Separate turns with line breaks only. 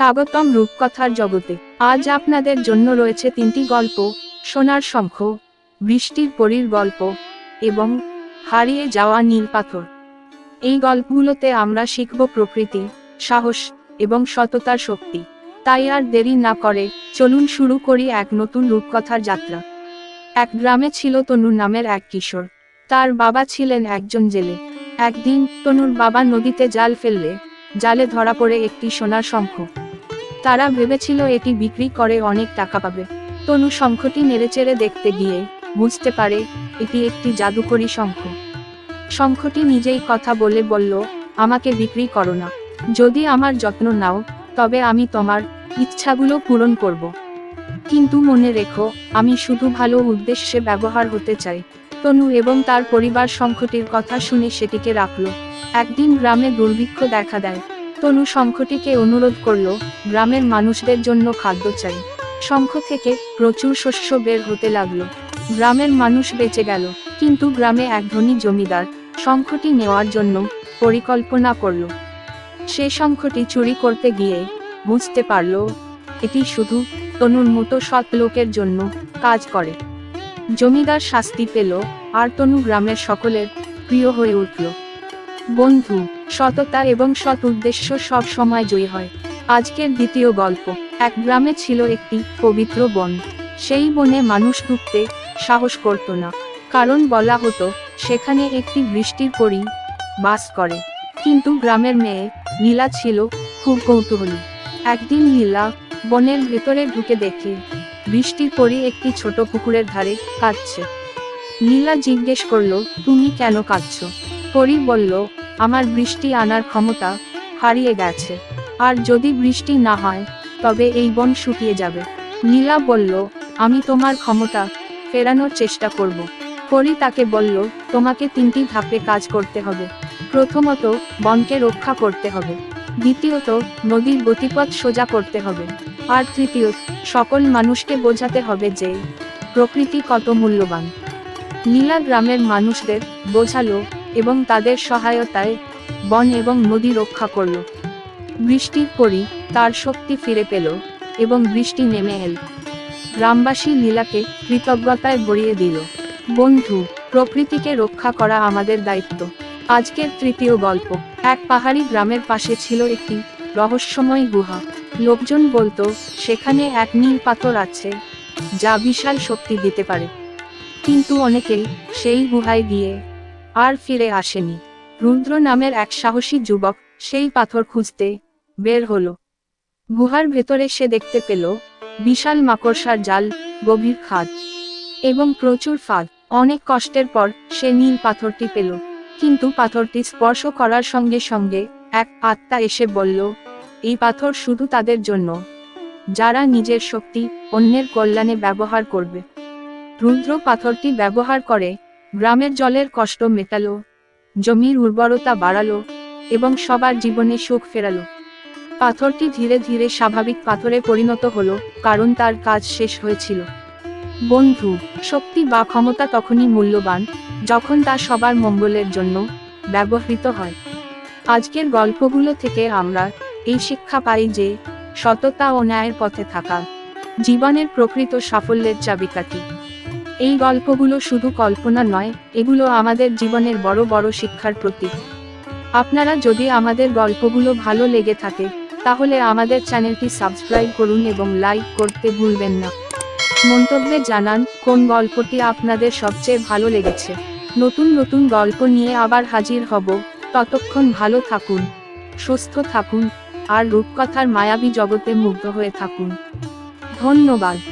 স্বাগতম রূপকথার জগতে। আজ আপনাদের জন্য রয়েছে তিনটি গল্প, সোনার শঙ্খ, বৃষ্টির পরীর গল্প এবং হারিয়ে যাওয়া নীল পাথর। এই গল্পগুলোতে আমরা শিখব প্রকৃতি, সাহস এবং সততার শক্তি। তাই আর দেরি না করে চলুন শুরু করি এক নতুন রূপকথার যাত্রা। এক গ্রামে ছিল তনু নামের এক কিশোর। তার বাবা ছিলেন একজন জেলে। একদিন তনুর বাবা নদীতে জাল ফেললে, জালে ধরা পড়ে একটি সোনার শঙ্খ। তারা ভেবেছিল এটি বিক্রি করে অনেক টাকা পাবে। তনু শঙ্খটি নেড়েচেড়ে দেখতে গিয়ে, বুঝতে পারে, এটি একটি জাদুকরী শঙ্খ। শঙ্খটি নিজেই কথা বলে বলল, আমাকে বিক্রি করো না। যদি আমার যত্ন নাও, তবে আমি তোমার ইচ্ছাগুলো পূরণ করব। কিন্তু মনে রেখো, আমি শুধু ভালো উদ্দেশ্যে ব্যবহার হতে চাই। তনু এবং তার পরিবার শঙ্খটির কথা শুনে সেটিকে রাখল। একদিন গ্রামে দুর্ভিক্ষ দেখা দেয়। তনু শঙ্খটিকে অনুরোধ করল, গ্রামের মানুষদের জন্য খাদ্য চাই। শঙ্খ থেকে প্রচুর শস্য বের হতে লাগল। গ্রামের মানুষ বেঁচে গেল, কিন্তু গ্রামে এক ধনী জমিদার শঙ্খটি নেওয়ার জন্য পরিকল্পনা করল। সে শঙ্খটি চুরি করতে গিয়ে বুঝতে পারল, এটি শুধু তনুর মতো সৎ লোকের জন্য কাজ করে। জমিদার শাস্তি পেল, আর তনু গ্রামের সকলের প্রিয় হয়ে উঠল। বন্ধু সততা এবং সৎ উদ্দেশ্য সব সময় জয়ী হয়। আজকের দ্বিতীয় গল্প। এক গ্রামে ছিল একটি পবিত্র বন। সেই বনে মানুষ ঢুকতে সাহস করত না। কারণ বলা হতো, সেখানে একটি বৃষ্টির পরই বাস করে। কিন্তু গ্রামের মেয়ে নীলা ছিল খুব কৌতূহলী। একদিন নীলা বনের ভেতরে ঢুকে দেখে বৃষ্টির পরই একটি ছোট পুকুরের ধারে কাঁদছে। নীলা জিজ্ঞেস করল, তুমি কেন কাঁদছো? পরি বলল আমার বৃষ্টি আনার ক্ষমতা হারিয়ে গেছে। আর যদি বৃষ্টি না হয়, তবে এই বন শুকিয়ে যাবে। নীলা বলল, আমি তোমার ক্ষমতা ফেরানোর চেষ্টা করব। পরি তাকে বলল, তোমাকে তিনটি ধাপে কাজ করতে হবে। প্রথমত, বনকে রক্ষা করতে হবে। দ্বিতীয়ত, নদীর গতিপথ সোজা করতে হবে। আর তৃতীয়ত, সকল মানুষকে বোঝাতে হবে যে, প্রকৃতি কত মূল্যবান। নীলা গ্রামের মানুষদের বোঝালো এবং তাদের সহায়তায় বন এবং নদী রক্ষা করল। বৃষ্টির পরই তার শক্তি ফিরে পেল এবং বৃষ্টি নেমে এল। গ্রামবাসী লীলাকে কৃতজ্ঞতায় ভরিয়ে দিল। বন্ধু, প্রকৃতিকে রক্ষা করা আমাদের দায়িত্ব। আজকের তৃতীয় গল্প। এক পাহাড়ি গ্রামের পাশে ছিল একটি রহস্যময় গুহা। লোকজন বলতো, সেখানে এক নীল পাথর আছে, যা বিশাল শক্তি দিতে পারে। কিন্তু অনেকেই সেই গুহায় গিয়ে আর ফিরে আসেনি। রুদ্র নামের এক সাহসী যুবক সেই পাথর খুঁজতে বের হলো। গুহার ভেতরে সে দেখতে পেল বিশাল মাকড়সার জাল, গভীর খাদ এবং প্রচুর ফাঁদ। অনেক কষ্টের পর সে নীল পাথরটি পেল। কিন্তু পাথরটি স্পর্শ করার সঙ্গে সঙ্গে এক আত্মা এসে বলল, এই পাথর শুধু তাদের জন্য। যারা নিজের শক্তি, অন্যের কল্যাণে ব্যবহার করবে। রুদ্র পাথরটি ব্যবহার করে গ্রামের জলের কষ্ট মেটালো, জমির উর্বরতা বাড়ালো এবং সবার জীবনে সুখ ফেরালো। পাথরটি ধীরে ধীরে স্বাভাবিক পাথরে পরিণত হলো, কারণ তার কাজ শেষ হয়েছিল। বন্ধু, শক্তি বা ক্ষমতা তখনই মূল্যবান, যখন তা সবার মঙ্গলের জন্য ব্যবহৃত হয়। আজকের গল্পগুলো থেকে আমরা এই শিক্ষা পাই যে, সততা ও ন্যায়ের পথে থাকা, জীবনের প্রকৃত সাফল্যের চাবিকাঠি। এই গল্পগুলো শুধু কল্পনা নয়, এগুলো আমাদের জীবনের বড় বড় শিক্ষার প্রতীক। আপনারা যদি আমাদের গল্পগুলো ভালো লেগে থাকে, তাহলে আমাদের চ্যানেলটি সাবস্ক্রাইব করুন এবং লাইক করতে ভুলবেন না। মন্তব্যে জানান, কোন গল্পটি আপনাদের সবচেয়ে ভালো লেগেছে। নতুন নতুন গল্প নিয়ে আবার হাজির হব। ততক্ষণ ভালো থাকুন, সুস্থ থাকুন, আর রূপকথার মায়াবী জগতে মুগ্ধ হয়ে থাকুন। ধন্যবাদ।